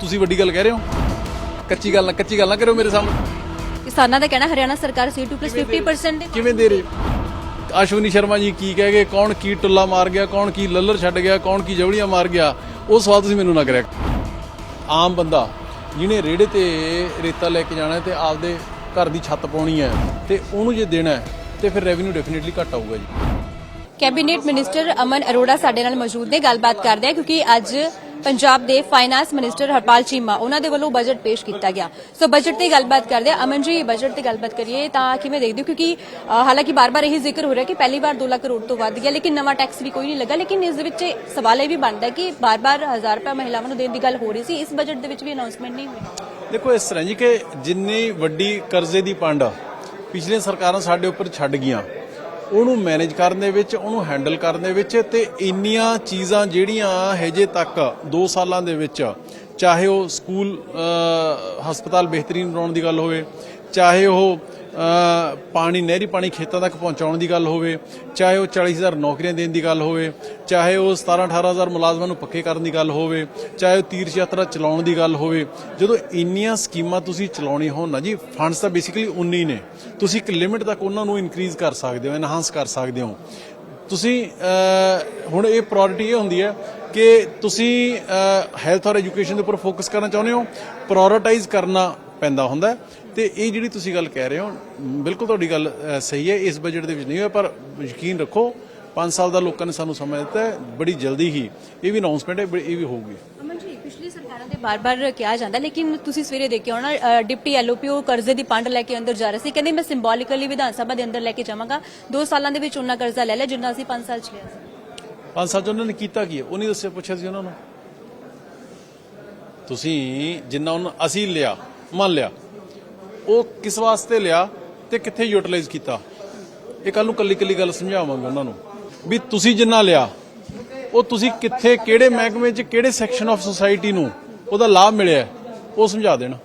ਤੁਸੀਂ ਵੱਡੀ ਗੱਲ ਕਹਿ ਰਹੇ ਹੋ? ਕੱਚੀ ਗੱਲ ਨਾ ਕੱਚੀ ਗੱਲ ਨਾ ਕਰੋ ਮੇਰੇ ਸਾਹਮਣੇ। ਕਿਸਾਨਾਂ ਦਾ ਕਹਿਣਾ ਹਰਿਆਣਾ ਸਰਕਾਰ C2 50% ਦੇ ਕਿਵੇਂ ਦੇ ਰਹੇ? ਅਸ਼ਵਨੀ ਸ਼ਰਮਾ ਜੀ ਕੀ ਕਹਿ ਗਏ? ਕੌਣ ਕੀ ਟੁੱਲਾ ਮਾਰ ਗਿਆ ਕੌਣ ਕੀ ਲੱਲਰ ਛੱਡ ਗਿਆ ਕੌਣ ਕੀ ਜਵਲੀਆਂ ਮਾਰ ਗਿਆ? ਉਹ ਸਵਾਲ ਤੁਸੀਂ ਮੈਨੂੰ ਨਾ ਕਰਿਆ ਆਮ ਬੰਦਾ ਜਿਹਨੇ ਰੇੜੇ ਤੇ ਰੇਤਾ ਲੈ ਕੇ ਜਾਣਾ ਤੇ ਆਪਦੇ ਘਰ ਦੀ ਛੱਤ ਪਾਉਣੀ ਹੈ ਤੇ ਉਹਨੂੰ ਜੇ ਦੇਣਾ ਹੈ ਤੇ ਫਿਰ ਰੈਵਨਿਊ ਡੈਫੀਨਿਟਲੀ ਘੱਟ ਆਊਗਾ ਜੀ। ਕੈਬਨਿਟ ਮਿਨਿਸਟਰ ਅਮਨ ਅਰੋੜਾ ਸਾਡੇ ਨਾਲ ਮੌਜੂਦ ਨੇ। ਗੱਲਬਾਤ ਕਰਦੇ ਆ ਕਿਉਂਕਿ ਅੱਜ ਪੰਜਾਬ ਦੇ ਫਾਈਨਾਂਸ ਮਿਨਿਸਟਰ ਹਰਪਾਲ ਚੀਮਾ, ਉਹਨਾਂ ਦੇ ਵੱਲੋਂ ਬਜਟ ਪੇਸ਼ ਕੀਤਾ ਗਿਆ। ਸੋ ਬਜਟ ਤੇ ਗੱਲਬਾਤ ਕਰਦੇ ਆ ਅਮਨ ਜੀ ਬਜਟ ਤੇ ਗੱਲਬਾਤ ਕਰੀਏ ਤਾਂ ਕਿਵੇਂ ਦੇਖਦੇ ਹੋ? ਕਿਉਂਕਿ ਹਾਲਾਂਕਿ ਬਾਰ-ਬਾਰ ਇਹੀ ਜ਼ਿਕਰ ਹੋ ਰਿਹਾ ਕਿ ਪਹਿਲੀ ਵਾਰ 2 ਲੱਖ ਕਰੋੜ ਤੋਂ ਵੱਧ ਗਿਆ, ਲੇਕਿਨ ਨਵਾਂ ਟੈਕਸ ਵੀ ਕੋਈ ਨਹੀਂ ਲੱਗਾ। ਲੇਕਿਨ ਇਸ ਦੇ ਵਿੱਚ ਸਵਾਲ ਇਹ ਵੀ ਬਣਦਾ ਕਿ ਬਾਰ-ਬਾਰ 1000 ਰੁਪਏ ਮਹਿਲਾਵਾਂ ਨੂੰ ਦੇਣ ਦੀ ਗੱਲ ਹੋ ਰਹੀ ਸੀ, ਇਸ ਬਜਟ ਦੇ ਵਿੱਚ ਵੀ ਅਨਾਉਂਸਮੈਂਟ ਨਹੀਂ ਹੋਈ। ਦੇਖੋ, ਇਸ ਤਰ੍ਹਾਂ ਜੀ ਕਿ ਜਿੰਨੀ ਵੱਡੀ ਕਰਜ਼ੇ ਦੀ ਪੰਡ ਪਿਛਲੀਆਂ ਸਰਕਾਰਾਂ ਸਾਡੇ ਉੱਪਰ ਛੱਡ ਗਈਆਂ। ਉਹਨੂੰ ਮੈਨੇਜ ਕਰਨ ਦੇ ਵਿੱਚ, ਉਹਨੂੰ ਹੈਂਡਲ ਕਰਨ ਦੇ ਵਿੱਚ ਤੇ ਇੰਨੀਆਂ ਚੀਜ਼ਾਂ ਜਿਹੜੀਆਂ ਹਜੇ ਤੱਕ 2 ਸਾਲਾਂ ਦੇ ਵਿੱਚ, ਚਾਹੇ ਉਹ ਸਕੂਲ ਹਸਪਤਾਲ ਬਿਹਤਰੀਨ ਬਣਾਉਣ ਦੀ ਗੱਲ ਹੋਵੇ ਚਾਹੇ ਉਹ ਪਾਣੀ, ਨਹਿਰੀ ਪਾਣੀ ਖੇਤਾਂ ਤੱਕ ਪਹੁੰਚਾਉਣ ਦੀ ਗੱਲ ਹੋਵੇ, ਚਾਹੇ ਉਹ 40000 ਨੌਕਰੀਆਂ ਦੇਣ ਦੀ ਗੱਲ ਹੋਵੇ, ਚਾਹੇ ਉਹ 17 18000 ਮੁਲਾਜ਼ਮਾਂ ਨੂੰ ਪੱਕੇ ਕਰਨ ਦੀ ਗੱਲ ਹੋਵੇ, ਚਾਹੇ ਉਹ ਤੀਰਥ ਯਾਤਰਾ ਚਲਾਉਣ ਦੀ ਗੱਲ ਹੋਵੇ, ਜਦੋਂ ਇੰਨੀਆਂ ਸਕੀਮਾਂ ਤੁਸੀਂ ਚਲਾਉਣੀ ਹੋ ਨਾ ਜੀ ਫੰਡਸ ਤਾਂ ਬੇਸਿਕਲੀ 19 ਨੇ। ਤੁਸੀਂ ਇੱਕ ਲਿਮਿਟ ਤੱਕ ਉਹਨਾਂ ਨੂੰ ਇਨਕਰੀਜ਼ ਕਰ ਸਕਦੇ ਹੋ ਐਨਹਾਂਸ ਕਰ ਸਕਦੇ ਹੋ। ਤੁਸੀਂ ਹੁਣ ਇਹ ਪ੍ਰਾਇੋਰਟੀ ਇਹ ਹੁੰਦੀ ਹੈ ਕਿ ਤੁਸੀਂ ਹੈਲਥ ਔਰ ਐਜੂਕੇਸ਼ਨ ਦੇ ਉੱਪਰ ਫੋਕਸ ਕਰਨਾ ਚਾਹੁੰਦੇ ਹੋ ਪ੍ਰਾਇੋਰਟਾਈਜ਼ ਕਰਨਾ ਪੈਂਦਾ ਹੁੰਦਾ ਤੇ ਇਹ ਜਿਹੜੀ ਤੁਸੀਂ ਗੱਲ ਕਹਿ ਰਹੇ ਹੋ ਬਿਲਕੁਲ ਤੁਹਾਡੀ ਗੱਲ ਸਹੀ ਹੈ ਇਸ ਬਜਟ ਦੇ ਵਿੱਚ ਨਹੀਂ ਹੋਇਆ ਪਰ ਯਕੀਨ ਰੱਖੋ 5 ਸਾਲ ਦਾ ਲੋਕਾਂ ਨੇ ਸਾਨੂੰ ਸਮਾਂ ਦਿੱਤਾ ਹੈ ਬੜੀ ਜਲਦੀ ਹੀ ਇਹ ਵੀ ਅਨਾਉਂਸਮੈਂਟ ਹੈ ਇਹ ਵੀ ਹੋਊਗੀ। ਅਮਨ ਜੀ ਪਿਛਲੀ ਸਰਕਾਰਾਂ ਦੇ ਬਾਰ-ਬਾਰ ਕਿਹਾ ਜਾਂਦਾ ਲੇਕਿਨ ਤੁਸੀਂ ਸਵੇਰੇ ਦੇਖਿਆ ਹੋਣਾ ਡਿਪਟੀ ਐਲਓਪੀਓ ਕਰਜ਼ੇ ਦੀ ਪੰਡ ਲੈ ਕੇ ਅੰਦਰ ਜਾ ਰਹੇ ਸੀ ਕਹਿੰਦੇ ਮੈਂ ਸਿੰਬੋਲਿਕਲੀ ਵਿਧਾਨ ਸਭਾ ਦੇ ਅੰਦਰ ਲੈ ਕੇ ਜਾਵਾਂਗਾ 2 ਸਾਲਾਂ ਦੇ ਵਿੱਚ ਉਹਨਾਂ ਕਰਜ਼ਾ ਲੈ ਲਿਆ ਜਿੰਨਾ ਅਸੀਂ 5 ਸਾਲ ਚ ਲਿਆ ਸੀ। 5 ਸਾਲ ਚ ਉਹਨਾਂ ਨੇ ਕੀਤਾ ਕੀ ਉਹ ਨਹੀਂ ਦੱਸਿਆ ਪੁੱਛਿਆ ਸੀ ਉਹਨਾਂ ਨੂੰ। ਤੁਸੀਂ ਜਿੰਨਾ ਉਹਨਾਂ ਅਸੀਂ ਲਿਆ ਮੰਨ ਲਿਆ ਉਹ ਕਿਸ ਵਾਸਤੇ ਲਿਆ ਤੇ ਕਿੱਥੇ ਯੂਟਿਲਾਈਜ਼ ਕੀਤਾ? ਇਹ ਕੱਲ ਨੂੰ ਕੱਲੀ ਕੱਲੀ ਗੱਲ ਸਮਝਾਵਾਂਗੇ ਉਹਨਾਂ ਨੂੰ। ਵੀ ਤੁਸੀਂ ਜਿੰਨਾ ਲਿਆ, ਉਹ ਤੁਸੀਂ ਕਿੱਥੇ, ਕਿਹੜੇ ਮਹਿਕਮੇ 'ਚ ਕਿਹੜੇ ਸੈਕਸ਼ਨ ਆਫ ਸੁਸਾਇਟੀ ਨੂੰ ਉਹਦਾ ਲਾਭ ਮਿਲਿਆ ਉਹ ਸਮਝਾ ਦੇਣਾ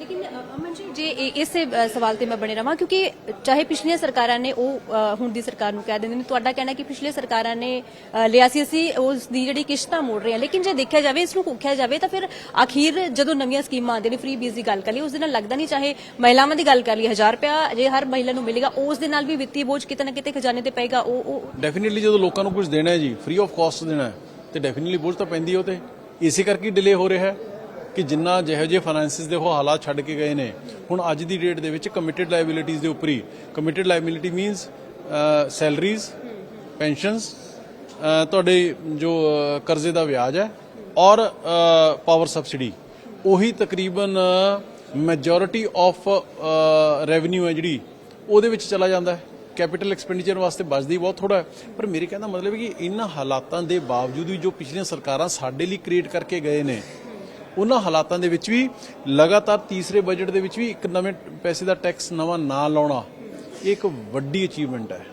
ਲੇਕਿਨ ਅ, ਅਮਨ ਜੀ ਜੇ ਇਹ- ਇਸੇ ਸਵਾਲ ਤੇ ਮੈਂ ਬਣੇ ਰਵਾਂ, ਕਿਉਂਕਿ ਚਾਹੇ ਪਿਛਲੀਆਂ ਸਰਕਾਰਾਂ ਨੇ ਉਹ ਹੁਣ ਦੀ ਸਰਕਾਰ ਨੂੰ ਕਹਿ ਦਿੰਦੇ ਨੇ, ਤੁਹਾਡਾ ਕਹਿਣਾ ਕਿ ਪਿਛਲੇ ਸਰਕਾਰਾਂ ਨੇ ਲਿਆ ਸੀ ਅਸੀਂ, ਉਸ ਦੀ ਜਿਹੜੀ ਕਿਸ਼ਤਾਂ ਮੋੜ ਰਹੇ ਹਾਂ। ਲੇਕਿਨ ਜੇ ਦੇਖਿਆ ਜਾਵੇ, ਇਸ ਨੂੰ ਕੋਖਿਆ ਜਾਵੇ, ਤਾਂ ਫਿਰ ਆਖੀਰ ਜਦੋਂ ਨਵੀਆਂ ਸਕੀਮਾਂ ਆਉਂਦੇ ਨੇ ਫ੍ਰੀ ਬੀਜ ਦੀ ਗੱਲ ਕਰ ਲਈ ਉਸ ਦੇ ਨਾਲ ਲੱਗਦਾ ਨਹੀਂ ਚਾਹੇ ਮਹਿਲਾਵਾਂ ਦੀ ਗੱਲ ਕਰ ਲਈ 1000 ਰੁਪਇਆ ਜੇ ਹਰ ਮਹਿਲਾ ਨੂੰ ਮਿਲੇਗਾ, ਉਸ ਦੇ ਨਾਲ ਵੀ ਵਿੱਤੀ ਬੋਝ ਕਿਤੇ ਨਾ ਕਿਤੇ ਖਜ਼ਾਨੇ ਤੇ ਪਏਗਾ, ਉਹ ਉਹ ਡੈਫੀਨਿਟਲੀ ਜਦੋਂ ਲੋਕਾਂ ਨੂੰ ਕੁਝ ਦੇਣਾ ਹੈ ਜੀ ਫ੍ਰੀ ਆਫ ਕਾਸਟ ਦੇਣਾ ਹੈ, ਤੇ ਡੈਫੀਨਿਟਲੀ ਬੋਝ ਤਾਂ ਪੈਂਦੀ ਉਹ ਤੇ। ਇਸੇ ਕਰਕੇ ਡਿਲੇ ਹੋ ਰਿਹਾ ਹੈ। ਕਿ ਜਿੰਨਾ ਜਿਹੋ ਜਿਹੇ ਫਾਈਨੈਂਸਿਸ ਦੇ ਉਹ ਹਾਲਾਤ ਛੱਡ ਕੇ ਗਏ ਨੇ। ਹੁਣ ਅੱਜ ਦੀ ਡੇਟ ਦੇ ਵਿੱਚ ਕਮਿਟਿਡ ਲਾਇਬਿਲਿਟੀਜ਼ ਦੇ ਉੱਪਰ ਹੀ। Committed liability means salaries pensions ਤੁਹਾਡੇ ਜੋ ਕਰਜ਼ੇ ਦਾ ਵਿਆਜ ਹੈ ਔਰ ਪਾਵਰ ਸਬਸਿਡੀ ਉਹੀ ਤਕਰੀਬਨ ਮੈਜੋਰਿਟੀ ਆਫ ਰੈਵਨਿਊ ਹੈ ਜਿਹੜੀ, ਉਹਦੇ ਵਿੱਚ ਚਲਾ ਜਾਂਦਾ ਹੈ। ਕੈਪੀਟਲ ਐਕਸਪੈਂਡੀਚਰ ਵਾਸਤੇ ਬਚਦੀ ਬਹੁਤ ਥੋੜਾ ਹੈ। ਪਰ ਮੇਰੇ ਕਹਿੰਦਾ ਮਤਲਬ ਹੈ ਕਿ ਇਹਨਾਂ ਹਾਲਾਤਾਂ ਦੇ ਬਾਵਜੂਦ ਵੀ ਜੋ ਪਿਛਲੀਆਂ ਸਰਕਾਰਾਂ ਸਾਡੇ ਲਈ ਕ੍ਰੀਏਟ ਕਰਕੇ ਗਏ ਨੇ ਉਹਨਾਂ ਹਾਲਾਤਾਂ ਦੇ ਵਿੱਚ ਵੀ ਲਗਾਤਾਰ ਤੀਸਰੇ ਬਜਟ ਦੇ ਵਿੱਚ ਵੀ ਇੱਕ ਨਵੇਂ ਪੈਸੇ ਦਾ ਟੈਕਸ ਨਵਾਂ ਨਾ ਲਾਉਣਾ ਇਹ ਇੱਕ ਵੱਡੀ ਅਚੀਵਮੈਂਟ ਹੈ।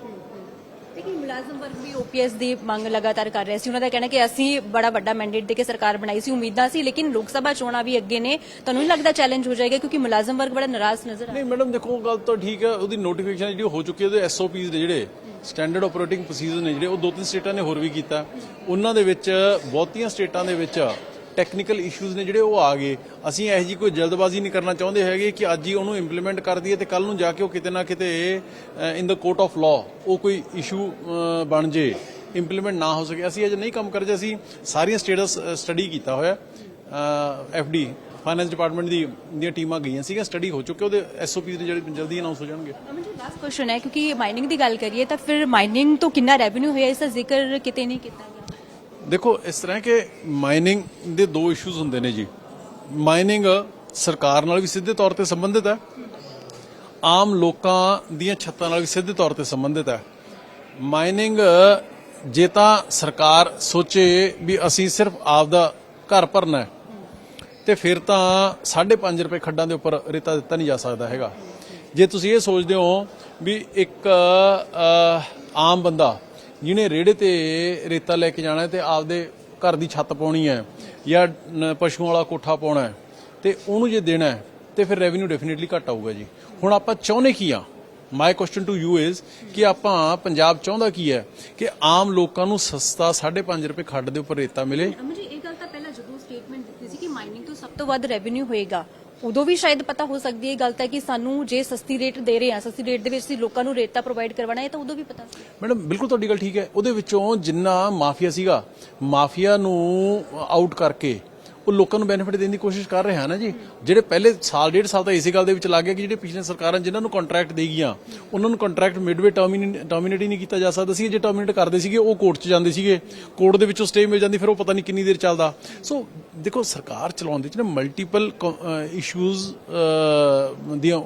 ਮੁਲਾਜ਼ਮ ਵਰਗ ਵੀ ਓਪੀਐਸ ਦੀ ਮੰਗ ਲਗਾਤਾਰ ਕਰ ਰਿਹਾ ਸੀ। ਉਹਨਾਂ ਦਾ ਕਹਿਣਾ ਕਿ ਅਸੀਂ ਬੜਾ ਵੱਡਾ ਮੈਂਡੇਟ ਦੇ ਕੇ ਸਰਕਾਰ ਬਣਾਈ ਸੀ ਉਮੀਦਾਂ ਸੀ ਲੇਕਿਨ ਲੋਕ ਸਭਾ ਚੋਣਾਂ ਵੀ ਅੱਗੇ ਨੇ। ਤੁਹਾਨੂੰ ਨਹੀਂ ਲੱਗਦਾ ਚੈਲੰਜ ਹੋ ਜਾਏਗਾ ਕਿਉਂਕਿ ਮੁਲਾਜ਼ਮ ਵਰਗ ਬੜਾ ਨਾਰਾਜ਼ ਨਜ਼ਰ ਆ ਨਹੀਂ ਮੈਡਮ ਦੇਖੋ ਗੱਲ ਤਾਂ ਠੀਕ ਹੈ। ਉਹਦੀ ਨੋਟੀਫਿਕੇਸ਼ਨ ਜਿਹੜੀ ਹੋ ਚੁੱਕੀ ਹੈ ਉਹਦੇ ਐਸਓਪੀਸ ਨੇ ਜਿਹੜੇ ਸਟੈਂਡਰਡ ਆਪਰੇਟਿੰਗ ਪ੍ਰੋਸੀਜਰ ਨੇ ਜਿਹੜੇ ਉਹ ਦੋ ਤਿੰਨ ਸਟੇਟਾਂ ਨੇ ਹੋਰ ਵੀ ਕੀਤਾ। ਉਹਨਾਂ ਦੇ ਵਿੱਚ ਬਹੁਤੀਆਂ ਸਟੇਟਾਂ ਦੇ ਵਿੱਚ ਟੈਕਨੀਕਲ ਇਸ਼ੂਜ਼ ਨੇ ਜਿਹੜੇ ਉਹ ਆ ਗਏ। ਅਸੀਂ ਇਹੋ ਜੀ ਕੋਈ ਜਲਦਬਾਜ਼ੀ ਨਹੀਂ ਕਰਨਾ ਚਾਹੁੰਦੇ ਹੈਗੇ ਕਿ ਅੱਜ ਹੀ ਉਹਨੂੰ ਇੰਪਲੀਮੈਂਟ ਕਰ ਦਈਏ ਤੇ ਕੱਲ ਨੂੰ ਜਾ ਕੇ ਉਹ ਕਿਤੇ ਨਾ ਕਿਤੇ in the court of law ਉਹ ਕੋਈ ਇਸ਼ੂ ਬਣ ਜੇ ਇੰਪਲੀਮੈਂਟ ਨਾ ਹੋ ਸਕੇ। ਅਸੀਂ ਅਜੇ ਨਹੀਂ ਕੰਮ ਕਰਦੇ, ਅਸੀਂ ਸਾਰੀਆਂ ਸਟੇਟਸ ਸਟੱਡੀ ਕੀਤਾ ਹੋਇਆ ਐਫਡੀ ਫਾਈਨੈਂਸ ਡਿਪਾਰਟਮੈਂਟ ਦੀ, ਦੀਆਂ ਟੀਮਾਂ ਗਈਆਂ ਸੀਗੀਆਂ ਸਟੱਡੀ ਹੋ ਚੁੱਕੇ, ਉਹਦੇ ਐਸਓਪੀ ਜਿਹੜੇ ਜਲਦੀ ਅਨਾਉਂਸ ਹੋ ਜਾਣਗੇ। ਅਮਨ ਜੀ ਲਾਸਟ ਕੁਐਸਚਨ ਹੈ, ਕਿਉਂਕਿ ਮਾਈਨਿੰਗ ਦੀ ਗੱਲ ਕਰੀਏ ਤਾਂ ਫਿਰ ਮਾਈਨਿੰਗ ਤੋਂ ਕਿੰਨਾ ਰੈਵਨਿਊ ਹੋਇਆ, ਇਸ ਦਾ ਜ਼ਿਕਰ ਕਿਤੇ ਨਹੀਂ ਕੀਤਾ ਗਿਆ। ਦੇਖੋ, ਇਸ ਤਰ੍ਹਾਂ ਕਿ ਮਾਈਨਿੰਗ ਦੇ ਦੋ ਇਸ਼ੂਜ਼ ਹੁੰਦੇ ਨੇ ਜੀ। ਮਾਈਨਿੰਗ ਸਰਕਾਰ ਨਾਲ ਵੀ ਸਿੱਧੇ ਤੌਰ ਤੇ ਸੰਬੰਧਿਤ ਹੈ। ਆਮ ਲੋਕਾਂ ਦੀਆਂ ਛੱਤਾਂ ਨਾਲ ਵੀ ਸਿੱਧੇ ਤੌਰ ਤੇ ਸੰਬੰਧਿਤ ਹੈ। ਮਾਈਨਿੰਗ ਜੇ ਤਾਂ ਸਰਕਾਰ ਸੋਚੇ ਵੀ ਅਸੀਂ ਸਿਰਫ ਆਪ ਦਾ ਘਰ ਭਰਨਾ ਹੈ, ਤੇ ਫਿਰ ਤਾਂ 5.5 ਰੁਪਏ ਖੱਡਾਂ ਦੇ ਉੱਪਰ ਰੇਤਾ ਦਿੱਤਾ ਨਹੀਂ ਜਾ ਸਕਦਾ ਹੈਗਾ। ਜੇ ਤੁਸੀਂ ਇਹ ਸੋਚਦੇ ਹੋ ਵੀ ਇੱਕ ਆਮ ਬੰਦਾ ਜਿਹਨੇ ਰੇੜੇ ਤੇ ਰੇਤਾ ਲੈ ਕੇ ਜਾਣਾ ਤੇ ਆਪਦੇ ਘਰ ਦੀ ਛੱਤ ਪਾਉਣੀ ਹੈ ਜਾਂ ਪਸ਼ੂਆਂ ਵਾਲਾ ਕੋਠਾ ਪਾਉਣਾ ਹੈ ਤੇ ਉਹਨੂੰ ਜੇ ਦੇਣਾ ਹੈ ਤੇ ਫਿਰ ਰੈਵਨਿਊ ਡੈਫੀਨਿਟਲੀ ਘੱਟ ਆਊਗਾ ਜੀ। ਹੁਣ ਆਪਾਂ ਚਾਹੁੰਦੇ ਕੀ ਆ? My question to you is ਕਿ ਆਪਾਂ ਪੰਜਾਬ ਚਾਹੁੰਦਾ ਕੀ ਹੈ? ਕਿ ਆਮ ਲੋਕਾਂ ਨੂੰ ਸਸਤਾ 5.5 ਰੁਪਏ ਖੱਡ ਦੇ ਉੱਪਰ ਰੇਤਾ ਮਿਲੇ। ਅਮਨ ਜੀ, ਇਹ ਗੱਲ ਤਾਂ ਪਹਿਲਾਂ ਜਦੋਂ ਸਟੇਟਮੈਂਟ ਦਿੱਤੀ ਸੀ ਕਿ ਮਾਈਨਿੰਗ ਤੋਂ ਸਭ ਤੋਂ ਵੱਧ ਰੈਵਨਿਊ ਹੋਏਗਾ। ਉਦੋਂ ਵੀ ਸ਼ਾਇਦ ਪਤਾ ਹੋ ਸਕਦੀ ਹੈ ਗੱਲ ਤਾਂ ਕਿ ਸਾਨੂੰ ਜੇ ਸਸਤੀ ਰੇਟ ਦੇ ਰਹੇ ਆ ਸਸਤੀ ਰੇਟ ਦੇ ਵਿੱਚ ਅਸੀਂ ਲੋਕਾਂ ਨੂੰ ਰੇਤਾ ਪ੍ਰੋਵਾਈਡ ਕਰਵਾਉਣਾ ਹੈ ਤਾਂ ਉਦੋਂ ਵੀ ਪਤਾ ਸੀ। ਮੈਡਮ, ਬਿਲਕੁਲ ਤੁਹਾਡੀ ਗੱਲ ਠੀਕ ਹੈ। ਉਹਦੇ ਵਿੱਚੋਂ ਜਿੰਨਾ ਮਾਫੀਆ ਸੀਗਾ, ਮਾਫੀਆ ਨੂੰ ਆਊਟ ਕਰਕੇ ਉਹ ਲੋਕਾਂ ਨੂੰ ਬੈਨੀਫਿਟ ਦੇਣ ਦੀ ਕੋਸ਼ਿਸ਼ ਕਰ ਰਿਹਾ ਨਾ ਜੀ। ਜਿਹੜੇ ਪਹਿਲੇ ਸਾਲ, ਡੇਢ ਸਾਲ ਤਾਂ ਇਸੇ ਗੱਲ ਦੇ ਵਿੱਚ ਲੱਗ ਗਿਆ ਕਿ ਜਿਹੜੇ ਪਿਛਲੇ ਸਰਕਾਰਾਂ ਜਿਨ੍ਹਾਂ ਨੂੰ ਕੰਟਰੈਕਟ ਦੇ ਗਈਆਂ, ਉਹਨਾਂ ਨੂੰ ਕੰਟਰੈਕਟ ਮਿਡਵੇ ਟਰਮੀਨੇਟ ਹੀ ਨਹੀਂ ਕੀਤਾ ਜਾ ਸਕਦਾ ਸੀ। ਜੇ ਟਰਮੀਨੇਟ ਕਰਦੇ ਸੀਗੇ, ਉਹ ਕੋਰਟ 'ਚ ਜਾਂਦੇ ਸੀਗੇ। ਕੋਰਟ ਦੇ ਵਿੱਚੋਂ ਸਟੇ ਮਿਲ ਜਾਂਦੀ, ਫਿਰ ਉਹ ਪਤਾ ਨਹੀਂ ਕਿੰਨੀ ਦੇਰ ਚੱਲਦਾ। ਸੋ ਦੇਖੋ, ਸਰਕਾਰ ਚਲਾਉਣ ਦੇ ਵਿੱਚ ਨਾ ਮਲਟੀਪਲ ਇਸ਼ੂਜ਼ ਦੀਆਂ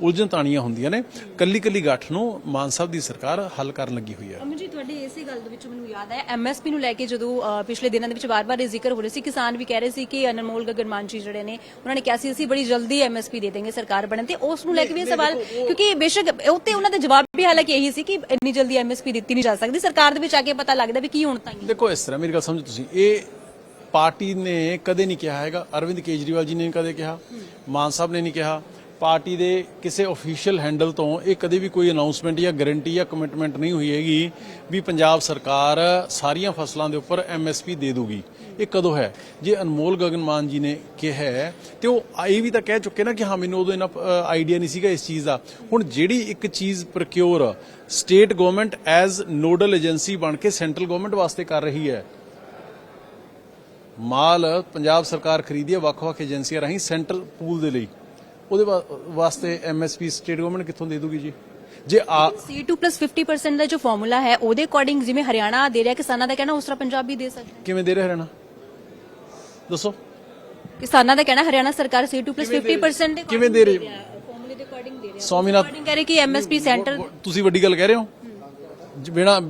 ਉਲਝਣ ਤਾਣੀਆਂ ਹੁੰਦੀਆਂ ਨੇ। ਕੱਲੀ ਕੱਲੀ ਗੱਠ ਨੂੰ ਮਾਨ ਸਾਹਿਬ ਦੀ ਸਰਕਾਰ ਹੱਲ ਕਰਨ ਲੱਗੀ ਹੋਈ ਹੈ। ਅਮਨ ਜੀ ਤੁਹਾਡੇ ਇਸੇ ਗੱਲ ਦੇ ਵਿੱਚ ਮੈਨੂੰ ਯਾਦ ਆਇਆ। ਐਮਐਸਪੀ ਨੂੰ ਲੈ ਕੇ ਜਦੋਂ ਪਿਛਲੇ ਦਿਨਾਂ ਦੇ ਵਿੱਚ ਵਾਰ-ਵਾਰ ਇਹ ਜ਼ਿਕਰ ਹੋ ਰਿਹਾ ਸੀ ਕਿਸਾਨ ਵੀ ਕਹਿ ਰਹੇ ਸੀ ਕਿ ਅਨਮੋਲ ਗਗਨਮਾਨ ਜੀ ਜਿਹੜੇ ਨੇ ਉਹਨਾਂ ਨੇ ਕਿਹਾ ਸੀ ਅਸੀਂ ਬੜੀ ਜਲਦੀ ਐਮਐਸਪੀ ਦੇ ਦੇਂਗੇ ਸਰਕਾਰ ਬਣਨ ਤੇ। ਉਸ ਨੂੰ ਲੈ ਕੇ ਵੀ ਇਹ ਸਵਾਲ ਕਿਉਂਕਿ ਬੇਸ਼ੱਕ ਉਹ ਤੇ ਉਹਨਾਂ ਦਾ ਜਵਾਬ ਵੀ ਹਾਲਾਂਕਿ ਇਹੀ ਸੀ ਕਿ ਇੰਨੀ ਜਲਦੀ ਐਮਐਸਪੀ ਦਿੱਤੀ ਨਹੀਂ ਜਾ ਸਕਦੀ। ਸਰਕਾਰ ਦੇ ਵਿੱਚ ਆ ਕੇ ਪਤਾ ਲੱਗਦਾ ਵੀ ਕੀ ਹੁਣ ਤਾਈਂ ਦੇਖੋ ਇਸ ਤਰ੍ਹਾਂ ਮੇਰੀ ਗੱਲ ਸਮਝੋ ਤੁਸੀਂ। ਇਹ ਪਾਰਟੀ ਨੇ ਕਦੇ ਨਹੀਂ ਕਿਹਾ ਹੈਗਾ। ਅਰਵਿੰਦ ਕੇਜਰੀਵਾਲ ਜੀ ਨੇ ਕਦੇ ਕਿਹਾ। ਮਾਨ ਸਾਹਿਬ ਨੇ ਨਹੀਂ ਕਿਹਾ। ਪਾਰਟੀ ਦੇ ਕਿਸੇ ਅਫੀਸ਼ੀਅਲ ਹੈਂਡਲ ਤੋਂ ਇਹ ਕਦੇ ਵੀ ਕੋਈ ਅਨਾਉਂਸਮੈਂਟ ਜਾਂ ਗਾਰੰਟੀ ਜਾਂ ਕਮਿਟਮੈਂਟ ਨਹੀਂ ਹੋਈ ਹੈਗੀ ਵੀ ਪੰਜਾਬ ਸਰਕਾਰ ਸਾਰੀਆਂ ਫਸਲਾਂ ਦੇ ਉੱਪਰ ਐਮਐਸਪੀ ਦੇ ਦੂਗੀ। ਇਹ ਕਦੋਂ ਹੈ? ਜੇ ਅਨਮੋਲ ਗਗਨਮਾਨ ਜੀ ਨੇ ਕਿਹਾ ਹੈ, ਤੇ ਉਹ ਇਹ ਵੀ ਤਾਂ ਕਹਿ ਚੁੱਕੇ ਨਾ ਕਿ ਹਾਂ ਮੈਨੂੰ ਉਦੋਂ ਇਹਨਾਂ ਆਈਡੀਆ ਨਹੀਂ ਸੀਗਾ ਇਸ ਚੀਜ਼ ਦਾ। ਹੁਣ ਜਿਹੜੀ ਇੱਕ ਚੀਜ਼ procure state government as nodal agency ਬਣ ਕੇ ਸੈਂਟਰਲ ਗਵਰਨਮੈਂਟ ਵਾਸਤੇ ਕਰ ਰਹੀ ਹੈ। ਮਾਲ ਪੰਜਾਬ ਸਰਕਾਰ ਖਰੀਦੀ ਹੈ ਵੱਖ-ਵੱਖ ਏਜੰਸੀਆਂ ਰਾਹੀਂ ਸੈਂਟਰਲ ਪੂਲ ਦੇ ਲਈ। ਉਹਦੇ ਵਾਸਤੇ ਐਮਐਸਪੀ ਸਟੇਟ ਗਵਰਨਮੈਂਟ ਕਿੱਥੋਂ ਦੇ ਦੂਗੀ ਜੀ? ਜੇ ਆ C2+50% ਦਾ ਜੋ ਫਾਰਮੂਲਾ ਹੈ ਉਹਦੇ ਅਕੋਰਡਿੰਗ ਜਿਵੇਂ ਹਰਿਆਣਾ ਦੇ ਰਿਹਾ ਕਿਸਾਨਾਂ ਦਾ ਕਹਿਣਾ ਉਸ ਤਰ੍ਹਾਂ ਪੰਜਾਬ ਵੀ ਦੇ ਸਕਦਾ। ਕਿਵੇਂ ਦੇ ਰਿਹਾ ਹਰਿਆਣਾ? ਦੱਸੋ। ਕਿਸਾਨਾਂ ਦਾ ਕਹਿਣਾ ਹਰਿਆਣਾ ਸਰਕਾਰ C2+50% ਦੇ ਕਿਵੇਂ ਦੇ ਰਹੀ? ਫਾਰਮੂਲੇ ਦੇ ਅਕੋਰਡਿੰਗ ਦੇ ਰਿਹਾ। ਅਕੋਰਡਿੰਗ ਕਹ ਰਹੇ ਕਿ ਐਮਐਸਪੀ ਸੈਂਟਰ ਤੁਸੀਂ ਵੱਡੀ ਗੱਲ ਕਹਿ ਰਹੇ ਹੋ? ਬਿਨਾਂ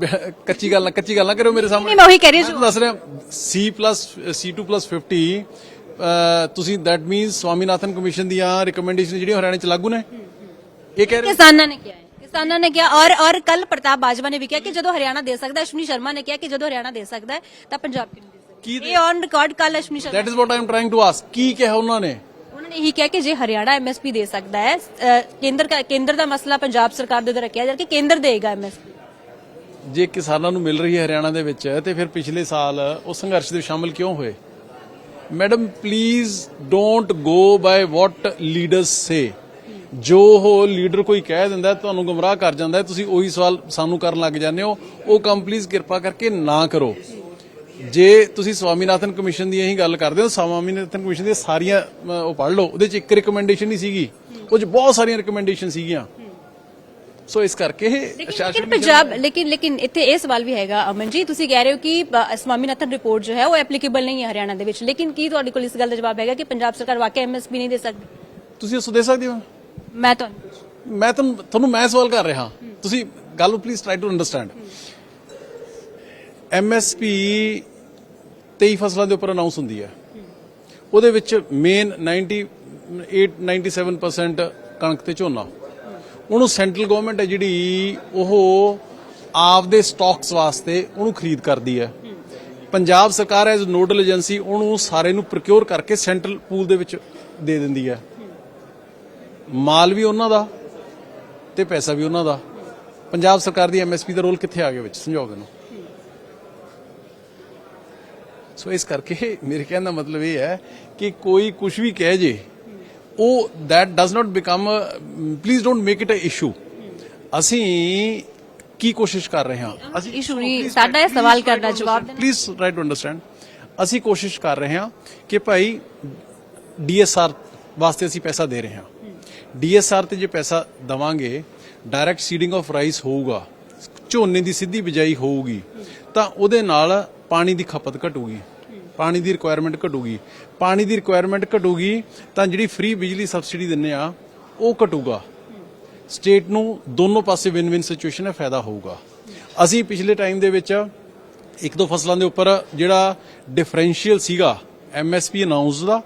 ਕੱਚੀ ਗੱਲ ਨਾ ਕੱਚੀ ਗੱਲ ਨਾ ਕਰਿਓ ਮੇਰੇ ਸਾਹਮਣੇ ਨਹੀਂ ਮੈਂ ਉਹੀ ਕਹਿ ਰਹੀ ਤੁਹਾਨੂੰ ਦੱਸ ਰਿਹਾ C C2 50 ਅਹ, ਤੁਸੀਂ ਦੈਟ ਮੀਨਸ ਸਵਾਮੀਨਾਥਨ ਕਮਿਸ਼ਨ ਦੀਆਂ ਰਿਕਮੈਂਡੇਸ਼ਨ ਜਿਹੜੀਆਂ ਹਰਿਆਣਾ ਚ ਲਾਗੂ ਨੇ? ਇਹ ਕਹਿ ਰਹੇ ਕਿਸਾਨਾਂ ਨੇ ਕਿਹਾ ਹੈ। ਕਿਸਾਨਾਂ ਨੇ ਕਿਹਾ ਔਰ ਔਰ ਕੱਲ ਪ੍ਰਤਾਪ ਬਾਜਵਾ ਨੇ ਵੀ ਕਿਹਾ ਕਿ ਜਦੋਂ ਹਰਿਆਣਾ ਦੇ ਸਕਦਾ ਅਸ਼ਵਨੀ ਸ਼ਰਮਾ ਨੇ ਕਿਹਾ ਕਿ ਜਦੋਂ ਹਰਿਆਣਾ ਦੇ ਸਕਦਾ ਹੈ ਤਾਂ ਪੰਜਾਬ ਕਿਉਂ ਨਹੀਂ ਦੇ ਕੀ ਸਕਦਾ ਇਹ ਔਨ ਰਿਕਾਰਡ ਕੱਲ Ashwani Sharma that is what I am trying to ask ਕੀ ਕਿਹਾ ਉਹਨਾਂ ਨੇ? ਉਹਨਾਂ ਨੇ ਇਹੀ ਕਿਹਾ ਕਿ ਜੇ ਹਰਿਆਣਾ ਐਮਐਸਪੀ ਦੇ ਸਕਦਾ ਹੈ ਕੇਂਦਰ ਦਾ ਕੇਂਦਰ ਦਾ ਮਸਲਾ ਪੰਜਾਬ ਸਰਕਾਰ ਦੇ ਉੱਤੇ ਰੱਖਿਆ ਜਾ ਕਿ ਕੇਂਦਰ ਦੇਗਾ ਐਮਐਸਪੀ ਜੇ ਕਿਸਾਨਾਂ ਨੂੰ ਮਿਲ ਰਹੀ ਹੈ ਹਰਿਆਣਾ ਦੇ ਵਿੱਚ ਤੇ ਫਿਰ ਪਿਛਲੇ ਸਾਲ ਉਹ ਸੰਘਰਸ਼ ਦੇ ਸ਼ਾਮਲ ਕਿਉਂ ਹੋਏ? Madam please don't go by what leaders say ਜੋ ਉਹ ਲੀਡਰ ਕੋਈ ਕਹਿ ਦਿੰਦਾ, ਤੁਹਾਨੂੰ ਗੁੰਮਰਾਹ ਕਰ ਜਾਂਦਾ ਤੁਸੀਂ ਉਹੀ ਸਵਾਲ ਸਾਨੂੰ ਕਰਨ ਲੱਗ ਜਾਂਦੇ ਹੋ। ਉਹ ਕੰਮ ਪਲੀਜ਼ ਕਿਰਪਾ ਕਰਕੇ ਨਾ ਕਰੋ। ਜੇ ਤੁਸੀਂ ਸਵਾਮੀਨਾਥਨ ਕਮਿਸ਼ਨ ਦੀ ਇਹੀ ਗੱਲ ਕਰਦੇ ਹੋ, ਸਵਾਮੀਨਾਥਨ ਕਮਿਸ਼ਨ ਦੀਆਂ ਸਾਰੀਆਂ ਉਹ ਪੜ੍ਹ ਲਓ। ਉਹਦੇ ਚ ਇੱਕ ਰਿਕਮੈਂਡੇਸ਼ਨ ਹੀ ਸੀਗੀ। ਉਹ ਚ ਬਹੁਤ ਸਾਰੀਆਂ ਰਿਕਮੈਂਡੇਸ਼ਨ ਸੀਗੀਆਂ। ਸੋ ਇਸ ਕਰਕੇ ਲੇਕਿਨ ਪੰਜਾਬ ਲੇਕਿਨ ਲੇਕਿਨ ਇੱਥੇ ਇਹ ਸਵਾਲ ਵੀ ਹੈਗਾ ਅਮਨ ਜੀ ਤੁਸੀਂ ਕਹਿ ਰਹੇ ਹੋ ਕਿ ਸਵਾਮੀਨਾਥਨ ਰਿਪੋਰਟ ਜੋ ਹੈ ਉਹ ਐਪਲੀਕੇਬਲ ਨਹੀਂ ਹੈ ਹਰਿਆਣਾ ਦੇ ਵਿੱਚ। ਲੇਕਿਨ ਕੀ ਤੁਹਾਡੇ ਕੋਲ ਇਸ ਗੱਲ ਦਾ ਜਵਾਬ ਹੈਗਾ ਕਿ ਪੰਜਾਬ ਸਰਕਾਰ ਵਾਕਿਆ ਐਮਐਸਪੀ ਨਹੀਂ ਦੇ ਸਕਦੀ? ਤੁਸੀਂ ਉਸ ਦੇ ਸਕਦੇ ਹੋ? ਮੈਂ ਤੁਹਾਨੂੰ ਮੈਂ ਤੁਹਾਨੂੰ ਮੈਂ ਸਵਾਲ ਕਰ ਰਿਹਾ। ਤੁਸੀਂ ਗੱਲ ਨੂੰ please try to understand MSP 23 ਫਸਲਾਂ ਦੇ ਉੱਪਰ ਅਨਾਉਂਸ ਹੁੰਦੀ ਹੈ। ਉਹਦੇ ਵਿੱਚ ਮੇਨ 98 97% ਕਣਕ ਤੇ ਝੋਨਾ। ਉਹਨੂੰ ਸੈਂਟਰਲ ਗਵਰਨਮੈਂਟ ਹੈ ਜਿਹੜੀ, ਉਹ ਆਪਦੇ ਸਟਾਕਸ ਵਾਸਤੇ ਉਹਨੂੰ ਖਰੀਦ ਕਰਦੀ ਹੈ। ਪੰਜਾਬ ਸਰਕਾਰ ਐਜ਼ ਨੋਡਲ ਏਜੰਸੀ ਉਹਨੂੰ ਸਾਰੇ ਨੂੰ ਪ੍ਰੋਕਿਉਰ ਕਰਕੇ ਸੈਂਟਰਲ ਪੂਲ ਦੇ ਵਿੱਚ ਦੇ ਦਿੰਦੀ ਹੈ। ਮਾਲ ਵੀ ਉਹਨਾਂ ਦਾ ਤੇ ਪੈਸਾ ਵੀ ਉਹਨਾਂ ਦਾ। ਪੰਜਾਬ ਸਰਕਾਰ ਦੀ ਐਮਐਸਪੀ ਦਾ ਰੋਲ ਕਿੱਥੇ ਆ ਗਿਆ ਵਿੱਚ? ਸਮਝਾਓ ਮੈਨੂੰ? ਸੋ ਇਸ ਕਰਕੇ ਮੇਰੇ ਕਹਿਣ ਦਾ ਮਤਲਬ ਇਹ ਹੈ ਕਿ ਕੋਈ ਕੁਝ ਵੀ ਕਹਿ ਜੇ ਉਹ that does not become please don't make it a issue ਅਸੀਂ ਕੀ ਕੋਸ਼ਿਸ਼ ਕਰ ਰਹੇ ਹਾਂ? ਅਸੀਂ issue ਨਹੀਂ, ਸਾਡਾ ਇਹ ਸਵਾਲ ਕਰਨ ਜਵਾਬ ਦੇਣਾ। ਪਲੀਜ਼ ਟ੍ਰਾਈ ਟੂ ਅੰਡਰਸਟੈਂਡ ਅਸੀਂ ਕੋਸ਼ਿਸ਼ ਕਰ ਰਹੇ ਹਾਂ ਕਿ ਭਾਈ ਡੀਐਸਆਰ ਵਾਸਤੇ ਅਸੀਂ ਪੈਸਾ ਦੇ ਰਹੇ ਹਾਂ। ਡੀਐਸਆਰ ਤੇ ਜੇ ਪੈਸਾ ਦਵਾਂਗੇ ਡਾਇਰੈਕਟ ਸੀਡਿੰਗ ਆਫ ਰਾਈਸ ਹੋਊਗਾ ਝੋਨੇ ਦੀ ਸਿੱਧੀ ਬਿਜਾਈ ਹੋਊਗੀ ਤਾਂ ਉਹਦੇ ਨਾਲ ਪਾਣੀ ਦੀ ਖਪਤ ਘਟੂਗੀ। ਪਾਣੀ ਦੀ ਰਿਕੁਆਇਰਮੈਂਟ ਘਟੂਗੀ। ਪਾਣੀ ਦੀ ਰਿਕੁਆਇਰਮੈਂਟ ਘਟੂਗੀ ਤਾਂ ਜਿਹੜੀ ਫ੍ਰੀ ਬਿਜਲੀ ਸਬਸਿਡੀ ਦਿੰਨੇ ਆ, ਉਹ ਘਟੂਗਾ। ਸਟੇਟ ਨੂੰ ਦੋਨੋਂ ਪਾਸੇ ਵਿਨ ਵਿਨ ਸਿਚੁਏਸ਼ਨ ਹੈ, ਫਾਇਦਾ ਹੋਊਗਾ। ਅਸੀਂ ਪਿਛਲੇ ਟਾਈਮ ਦੇ ਵਿੱਚ ਇੱਕ ਦੋ ਫਸਲਾਂ ਦੇ ਉੱਪਰ ਜਿਹੜਾ ਡਿਫਰੈਂਸ਼ੀਅਲ ਸੀਗਾ ਐਮਐਸਪੀ ਅਨਾਉਂਸ ਦਾ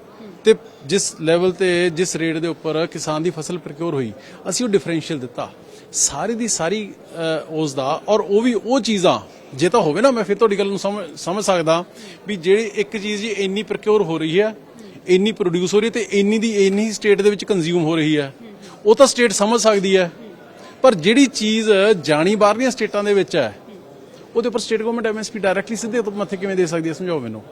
ਤੇ ਜਿਸ ਲੈਵਲ ਤੇ, ਜਿਸ ਰੇਟ ਦੇ ਉੱਪਰ ਕਿਸਾਨ ਦੀ ਫਸਲ ਪ੍ਰਕਿਓਰ ਹੋਈ, ਅਸੀਂ ਉਹ ਡਿਫਰੈਂਸ਼ੀਅਲ ਦਿੱਤਾ। ਸਾਰੀ ਦੀ ਸਾਰੀ ਅਹ, ਉਸ ਦਾ ਔਰ ਉਹ ਵੀ ਉਹ ਚੀਜ਼ਾਂ ਜੇ ਤਾਂ ਹੋਵੇ ਨਾ ਮੈਂ ਫਿਰ ਤੁਹਾਡੀ ਗੱਲ ਨੂੰ ਸਮਝ ਸਮਝ ਸਕਦਾ ਵੀ ਜਿਹੜੀ ਇੱਕ ਚੀਜ਼ ਜੀ ਇੰਨੀ ਪ੍ਰੋਕਿਉਰ ਹੋ ਰਹੀ ਹੈ ਇੰਨੀ ਪ੍ਰੋਡਿਊਸ ਹੋ ਰਹੀ ਹੈ ਤੇ ਇੰਨੀ ਦੀ ਇੰਨੀ ਸਟੇਟ ਦੇ ਵਿੱਚ ਕੰਜ਼ਿਊਮ ਹੋ ਰਹੀ ਹੈ। ਉਹ ਤਾਂ ਸਟੇਟ ਸਮਝ ਸਕਦੀ ਹੈ। ਪਰ ਜਿਹੜੀ ਚੀਜ਼ ਜਾਣੀ ਬਾਹਰਲੀਆਂ ਸਟੇਟਾਂ ਦੇ ਵਿੱਚ ਹੈ ਉਹਦੇ ਉੱਪਰ ਸਟੇਟ ਗਵਰਨਮੈਂਟ ਐਮਐਸਪੀ ਡਾਇਰੈਕਟਲੀ ਸਿੱਧੇ ਤੋਂ ਮੱਥੇ ਕਿਵੇਂ ਦੇ ਸਕਦੀ ਹੈ ਸਮਝਾਓ ਮੈਨੂੰ।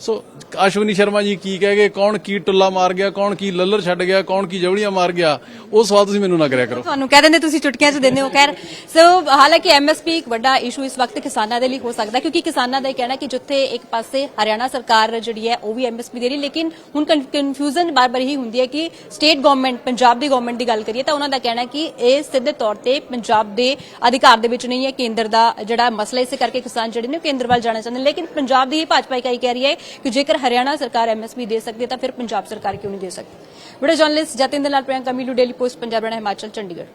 ਸੋ ਅਸ਼ਵਨੀ ਸ਼ਰਮਾ ਜੀ ਕੀ ਕਹਿ ਗਏ? ਕੌਣ ਕੀ ਟੁੱਲਾ ਮਾਰ ਗਿਆ? ਕੌਣ ਕੀ ਲੱਲਰ ਛੱਡ ਗਿਆ? ਕੌਣ ਕੀ ਜਵਲੀਆਂ ਮਾਰ ਗਿਆ? ਉਹ ਸਵਾਲ ਤੁਸੀਂ ਮੈਨੂੰ ਨਾ ਕਰਿਆ ਕਰੋ। ਤੁਹਾਨੂੰ ਕਹਿ ਦਿੰਦੇ, ਤੁਸੀਂ ਚੁਟਕੀਆਂ 'ਚ ਦਿੰਦੇ ਹੋ, ਖੈਰ। ਸੋ ਹਾਲਾਂਕਿ ਐਮਐਸਪੀ ਇੱਕ ਵੱਡਾ ਇਸ਼ੂ ਇਸ ਵਕਤ ਕਿਸਾਨਾਂ ਦੇ ਲਈ ਹੋ ਸਕਦਾ, ਕਿਉਂਕਿ ਕਿਸਾਨਾਂ ਦਾ ਇਹ ਕਹਿਣਾ ਕਿ ਜਿੱਥੇ ਇੱਕ ਪਾਸੇ ਹਰਿਆਣਾ ਸਰਕਾਰ ਜਿਹੜੀ ਹੈ, ਉਹ ਵੀ ਐਮਐਸਪੀ ਦੇ ਰਹੀ ਲੇਕਿਨ ਹੁਣ ਕਨਫਿਊਜ਼ਨ ਬਾਰ-ਬਾਰ ਹੀ ਹੁੰਦੀ ਹੈ ਕਿ ਸਟੇਟ ਗਵਰਨਮੈਂਟ ਪੰਜਾਬ ਦੀ ਗਵਰਨਮੈਂਟ ਦੀ ਗੱਲ ਕਰੀਏ ਤਾਂ ਉਹਨਾਂ ਦਾ ਕਹਿਣਾ ਕਿ ਇਹ ਸਿੱਧੇ ਤੌਰ ਤੇ ਪੰਜਾਬ ਦੇ ਅਧਿਕਾਰ ਦੇ ਵਿੱਚ ਨਹੀਂ ਹੈ, ਕੇਂਦਰ ਦਾ ਜਿਹੜਾ ਮਸਲਾ ਇਸੇ ਕਰਕੇ ਕਿਸਾਨ ਜਿਹੜੇ ਨੇ ਕੇਂਦਰ ਵੱਲ ਜਾਣਾ ਚਾਹੁੰਦੇ ਨੇ। ਲੇਕਿਨ ਪੰਜਾਬ ਦੀ ਭਾਜਪਾ ਇਕਾਈ ਕਹਿ ਰਹੀ ਹੈ ਕਿ ਜੇਕਰ ਹਰਿਆਣਾ ਸਰਕਾਰ ਐਮਐਸਪੀ ਦੇ ਸਕਦੀ ਹੈ ਤਾਂ ਫਿਰ ਪੰਜਾਬ ਸਰਕਾਰ ਕਿਉਂ ਨਹੀਂ ਦੇ ਸਕਦੀ? ਬੜੇ journalist Jatinder Lal Priyanka, Meelu daily post, Punjab ਰਹਿਣਾ ਹਿਮਾਚਲ, ਚੰਡੀਗੜ੍ਹ।